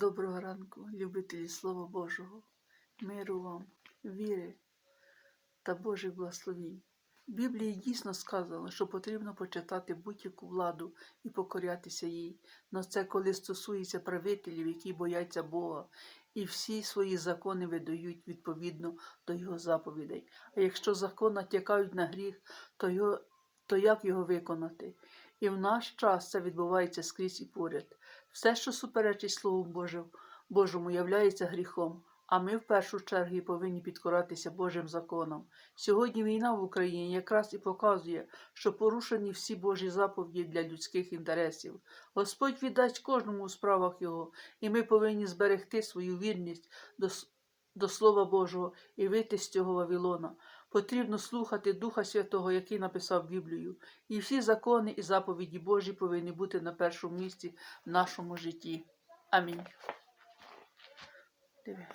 Доброго ранку, любителі Слова Божого, миру вам, віри та Божих благословінь. В Біблії дійсно сказано, що потрібно почитати будь-яку владу і покорятися їй. Но це коли стосується правителів, які бояться Бога, і всі свої закони видають відповідно до Його заповідей. А якщо закон натякають на гріх, то, його, то як його виконати? І в наш час це відбувається скрізь і поряд. Все, що суперечить Слову Божому, Божому, являється гріхом, а ми в першу чергу повинні підкоратися Божим законам. Сьогодні війна в Україні якраз і показує, що порушені всі Божі заповіді для людських інтересів. Господь віддасть кожному у справах Його, і ми повинні зберегти свою вірність до, до Слова Божого і вийти з цього Вавилона. Потрібно слухати Духа Святого, який написав Біблію, і всі закони і заповіді Божі повинні бути на першому місці в нашому житті. Амінь. Диви.